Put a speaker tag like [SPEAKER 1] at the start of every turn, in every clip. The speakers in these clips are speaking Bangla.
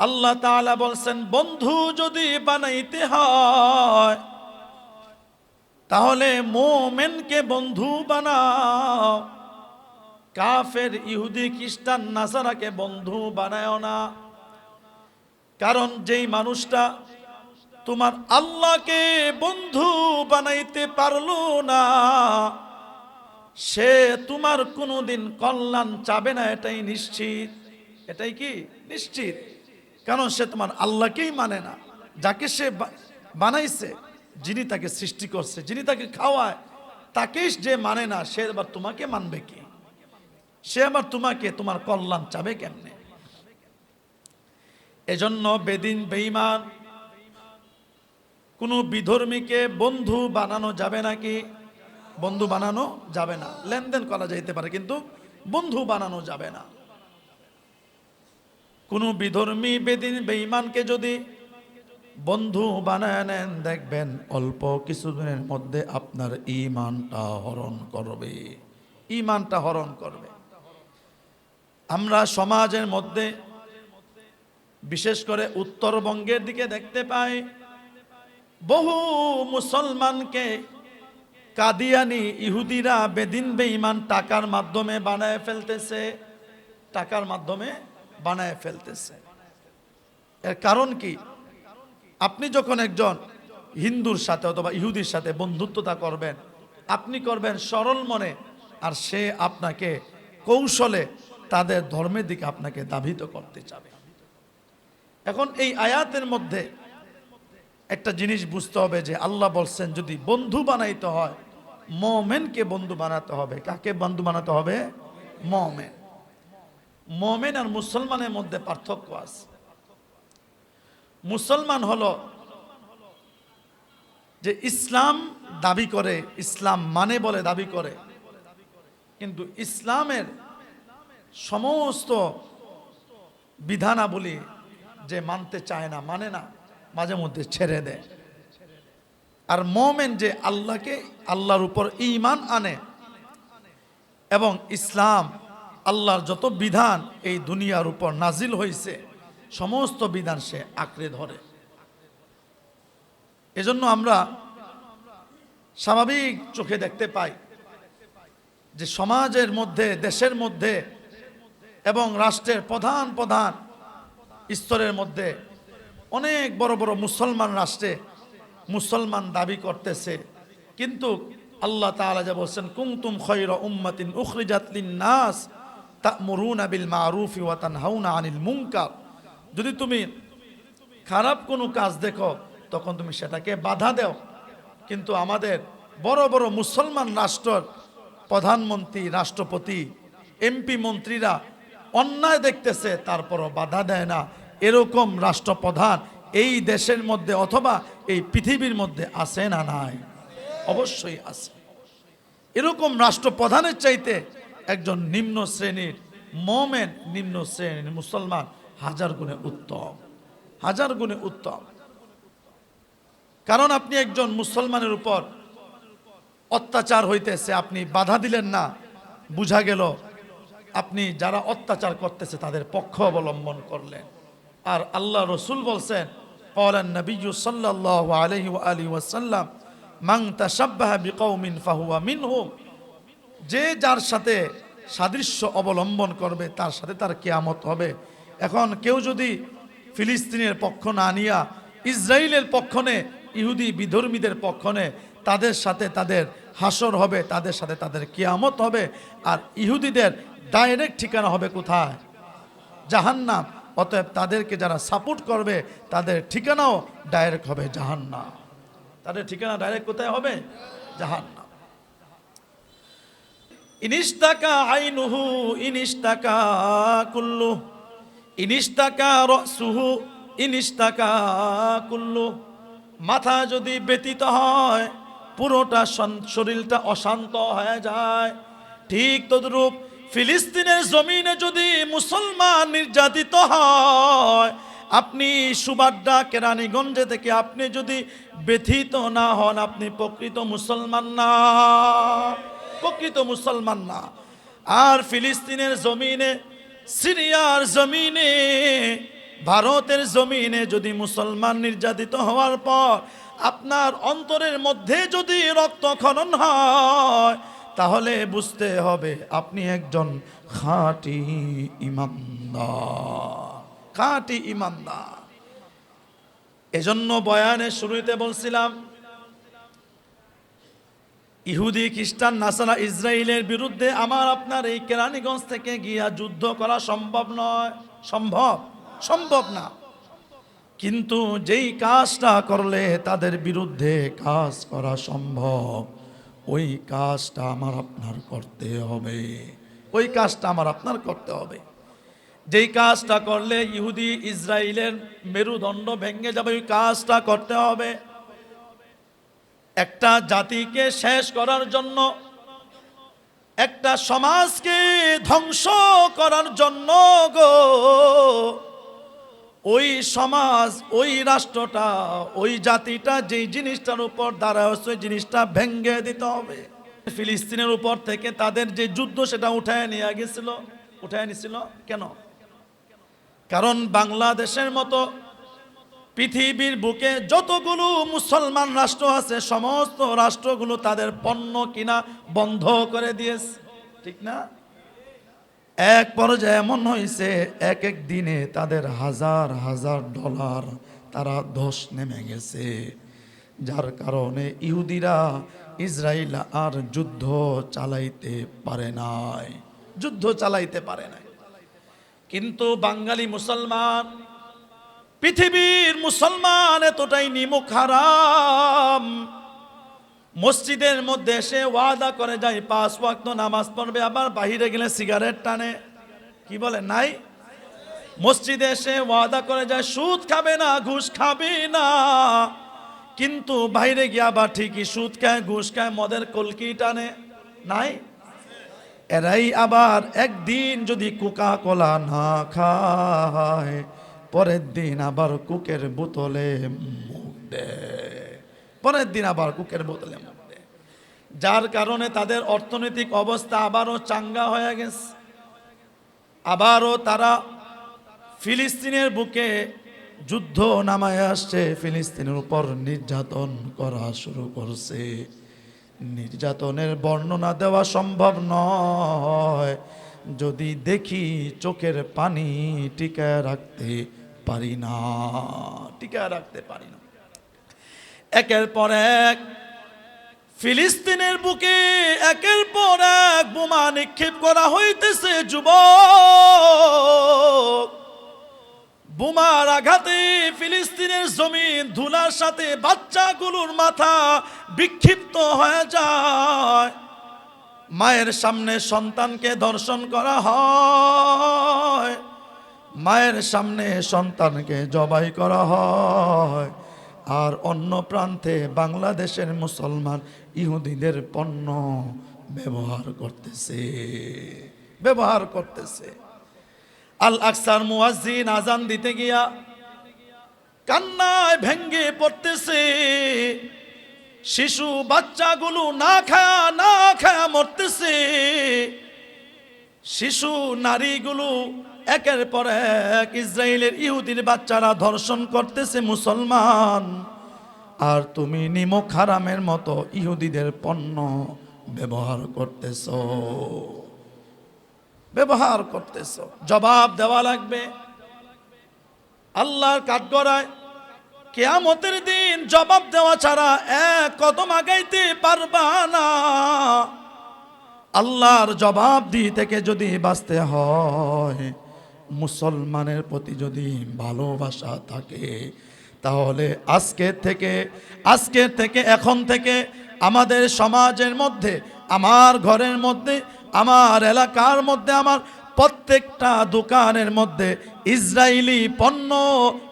[SPEAKER 1] আল্লাহ তাআলা বলছেন, বন্ধু যদি বানাইতে হয়, তাহলে মোমেনকে বন্ধু বানাও। কাফের, ইহুদি, খ্রিস্টান, নাসারাকে বন্ধু বানায় না। কারণ যেই মানুষটা তোমার আল্লাহকে বন্ধু বানাইতে পারল না, সে তোমার কোনোদিন কল্যাণ চাবে না, এটাই নিশ্চিত। এটাই কি? নিশ্চিত। কারণ সে তোমার আল্লাহকেই মানে না। যাকে সে বানাইছে, যিনি তাকে সৃষ্টি করছে, যিনি তাকে খাওয়ায়, তাকেই যে মানে না, সে আবার তোমাকে মানবে কি? সে আবার তোমাকে, তোমার কল্যাণ চাবে কেমনে? এজন্য বেদিন, বেঈমান, কোনো বিধর্মীকে বন্ধু বানানো যাবে নাকি? বন্ধু বানানো যাবে না। লেনদেন করা যাইতে পারে, কিন্তু বন্ধু বানানো যাবে না। কোনো বিধর্মী বেদিন বেঈমানকে যদি বন্ধু বানায় নেন, দেখবেন অল্প কিছুদিনের মধ্যে আপনার ইমানটা হরণ করবে। ইমানটা হরণ করবে। আমরা সমাজের মধ্যে, বিশেষ করে উত্তরবঙ্গের দিকে দেখতে পাই, বহু মুসলমানকে কাদিয়ানি ইহুদিরা বেদিন বেঈমান টাকার মাধ্যমে বানায় ফেলতেছে। টাকার মাধ্যমে বানায় ফেলতেছে। এর কারণ কি? আপনি যখন একজন হিন্দুর সাথে অথবা ইহুদির সাথে বন্ধুত্বতা করবেন, আপনি করবেন সরল মনে, আর সে আপনাকে কৌশলে তাদের ধর্মের দিকে আপনাকে দাবিত করতে চাবে। এখন এই আয়াতের মধ্যে একটা জিনিস বুঝতে হবে যে আল্লাহ বলছেন, যদি বন্ধু বানাইতে হয়, মমেনকে বন্ধু বানাতে হবে। কাকে বন্ধু বানাতে হবে? মমেন। মমেন আর মুসলমানের মধ্যে পার্থক্য আছে। মুসলমান হলো যে ইসলাম দাবি করে, ইসলাম মানে বলে দাবি করে। কিন্তু ইসলামের সমস্ত বিধানাবলী যে মানতে চায় না মানে না, মাঝে মধ্যে ছেড়ে দেয়। আর মোমেন যে আল্লাহকে, আল্লাহর উপর ইমান আনে এবং ইসলাম আল্লাহর যত বিধান এই দুনিয়ার উপর নাজিল হয়েছে সমস্ত বিধান সে আঁকড়ে ধরে। এজন্য আমরা স্বাভাবিক চোখে দেখতে পাই যে সমাজের মধ্যে, দেশের মধ্যে এবং রাষ্ট্রের প্রধান প্রধান স্তরের মধ্যে অনেক বড় বড় মুসলমান রাষ্ট্রে মুসলমান দাবি করতেছে। কিন্তু আল্লাহ তাআলা যা বলছেন কুমতুম খৈর উম্মাতিন উখরিজাত নাস তা'মুরুনা বিল মারুফি ওয়া তানহাউনা আনিল যদি তুমি খারাপ কোনো কাজ দেখো, তখন তুমি সেটাকে বাধা দাও। কিন্তু আমাদের বড় বড় মুসলমান রাষ্ট্র প্রধানমন্ত্রী, রাষ্ট্রপতি, এমপি মন্ত্রীরা অন্যায় দেখতেছে, তারপরও বাধা দেয় না। এরকম রাষ্ট্রপ্রধান এই দেশের মধ্যে অথবা এই পৃথিবীর মধ্যে আছে না নাই? অবশ্যই আছে। এরকম রাষ্ট্রপ্রধানের চাইতে একজন নিম্ন শ্রেণির মোমেন, নিম্ন শ্রেণির মুসলমান হাজার গুণে উত্তম, হাজার গুণে উত্তম। কারণ আপনি একজন মুসলমানের উপর অত্যাচার হইতেছে, আপনি বাধা দিলেন না, বুঝা গেল, আপনি যারা অত্যাচার করতেছে তাদের পক্ষ অবলম্বন করলেন। আর আল্লাহ রসুল বলছেন কলেন নবী সাল্লাহ আলহি আলী ওয়াসাল্লাম মাং তাসাব্বাহ বিকৌমিন ফাহুয়া মিনহুম। যে যার সাথে সাদৃশ্য অবলম্বন করবে, তার সাথে তার কেয়ামত হবে। এখন কেউ যদি ফিলিস্তিনের পক্ষ না নিয়া ইসরায়েলের পক্ষ নে, ইহুদি বিধর্মীদের পক্ষ নে, তাদের সাথে তাদের হাসর হবে, তাদের সাথে তাদের কেয়ামত হবে, আর ইহুদিদের ডাইরেক্ট ঠিকানা হবে কোথায়? জাহান্নাম। অতএব তাদেরকে যারা সাপোর্ট করবে, তাদের ঠিকানাও ডাইরেক্ট হবে জাহান্নাম। তাদের ঠিকানা ডাইরেক্ট কোথায় হবে? জাহান্নাম। ইনিস্তাকা আইনুহু ইনিস্তাকা কুল্লু। ইনিস্তাকা রসুহু ইনিস্তাকা কুল্লু। মাথা যদি ব্যতীত হয়, পুরোটা শরীরটা অশান্ত হয়ে যায়। ঠিক তদ্রূপ ফিলিস্তিনের জমিনে যদি মুসলমান নির্যাতিত হয়, আপনি সুবাড্ডা কেরানীগঞ্জে থেকে আপনি যদি ব্যথিত না হন, আপনি প্রকৃত মুসলমান না। প্রকৃত মুসলমান না। আর ফিলিস্তিনের জমিনে, সিরিয়ার জমিনে, ভারতের জমিনে যদি মুসলমান নির্যাতিত হওয়ার পর আপনার অন্তরের মধ্যে যদি রক্তক্ষরণ হয়, তাহলে বুঝতে হবে আপনি একজন খাঁটি ইমানদার খাঁটি ইমানদার এজন্য বয়ানের শুরুতে বলছিলাম ইহুদি, খ্রিস্টান, নাসারা ইসরায়েলের বিরুদ্ধে আমার আপনার এই কেরানীগঞ্জ থেকে গিয়া যুদ্ধ করা সম্ভব নয়। সম্ভব? সম্ভব না। কিন্তু যেই কাজটা করলে তাদের বিরুদ্ধে কাজ করা সম্ভব, ওই কাজটা আমার আপনার করতে হবে। ওই কাজটা আমার আপনার করতে হবে। যেই কাজটা করলে ইহুদি ইসরায়েলের মেরুদণ্ড ভেঙে যাবে, ওই কাজটা করতে হবে। একটা জাতিকে শেষ করার জন্য, একটা সমাজকে ধ্বংস করার জন্য গো। ওই সমাজ, ওই রাষ্ট্রটা, ওই জাতিটা যেই জিনিসটার উপর দাঁড়ায় হচ্ছে জিনিসটা ভেঙ্গে দিতে হবে। ফিলিস্তিনের উপর থেকে তাদের যে যুদ্ধ সেটা উঠায় নিয়ে গেছিল, উঠায় নিছিল কেন? কারণ বাংলাদেশের মতো পৃথিবীর বুকে যতগুলো মুসলমান রাষ্ট্র আছে, সমস্ত রাষ্ট্রগুলো তাদের পণ্য কিনা বন্ধ করে দিয়েছে। ঠিক না? এক পর্যায়ে এমন হয়েছে, এক এক দিনে তাদের হাজার হাজার ডলার তারা ধস নেমে গেছে। যার কারণে ইহুদিরা ইসরায়েল আর যুদ্ধ চালাইতে পারে নাই। যুদ্ধ চালাইতে পারে নাই। কিন্তু বাঙালি মুসলমান পৃথিবীর মুসলমান এতটাই নিমুখ হারাম মসজিদের মধ্যে এসে ওয়াদা করে যায় পাঁচ ওয়াক্ত নামাজ পড়বে, আবার বাহিরে গেলে সিগারেট টানে। কি বলে? নাই। মসজিদে এসে ওয়াদা করে যায় সুদ খাবে না, ঘুষ খাবে না। কিন্তু বাইরে গিয়ে আবার ঠিকই সুদ খায়, ঘুষ খায়, মদের কলকি টানে। নাই। এরাই আবার একদিন যদি কোকা কোলা না খায় পরের দিন আবার কুকের বোতলে মুখ দেয় পরের দিন আবার কুকের বোতলে মুখ দেয় যার কারণে তাদের অর্থনৈতিক অবস্থা আবারও চাঙ্গা হয়ে গেছে। আবারও তারা ফিলিস্তিনের বুকে যুদ্ধ নামায় আসছে। ফিলিস্তিনের উপর নির্যাতন করা শুরু করছে। নির্যাতনের বর্ণনা দেওয়া সম্ভব নয়। যদি দেখি চোখের পানি টিকায় রাখতে পারি না, টিকায় রাখতে পারি না। একের পর এক ফিলিস্তিনের বুকে, একের পর এক বোমা নিক্ষেপ করা হইতেছে যুবক। বোমার আঘাতে ফিলিস্তিনের জমিন ধুলার সাথে বাচ্চাগুলোর মাথা বিক্ষিপ্ত হয়ে যায়। মায়ের সামনে সন্তানকে দর্শন করা হয়। মায়ের সামনে সন্তানকে জবাই করা হয়। আর অন্য প্রান্তে বাংলাদেশের মুসলমান ইহুদিদের পণ্য ব্যবহার করতেছে। ব্যবহার করতেছে। আল আকসার মুয়াজ্জিন আজান দিতে গিয়া কান্নায় ভেঙ্গে পড়তেছে। শিশু বাচ্চাগুলো না খায়া না খায়া মরতেছে। শিশু নারীগুলো একের পর এক ইসরায়েলের ইহুদির বাচ্চারা ধর্ষণ করতেছে মুসলমান। আর তুমি নিমক হারামের মতো ইহুদিদের পণ্য ব্যবহার করতেছ। ব্যবহার করতেছ। জবাব দেওয়া লাগবে। আল্লাহর কাঠগড়ায় কেয়ামতের দিন জবাব দেওয়া ছাড়া এক কদম আগাইতে পারবা না। আল্লাহর জবাব দি থেকে যদি বাঁচতে হয় মুসলমানের প্রতি যদি ভালোবাসা থাকে, তাহলে আজকের থেকে আজকের থেকে, এখন থেকে আমাদের সমাজের মধ্যে, আমার ঘরের মধ্যে, আমার এলাকার মধ্যে, আমার প্রত্যেকটা দোকানের মধ্যে ইসরায়েলি পণ্য,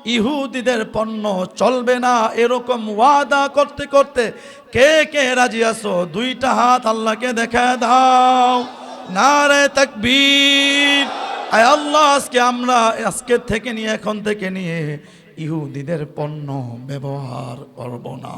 [SPEAKER 1] ইহুদিদের পণ্য চলবে না এরকম ওয়াদা করতে করতে কে কে রাজি আছো? দুইটা হাত আল্লাহকে দেখা দাও। নারে তাকবীর। আয় আল্লাহ, আজকে আমরা আজকে থেকে নিয়ে, এখন থেকে নিয়ে ইহুদিদের পণ্য ব্যবহার করব না।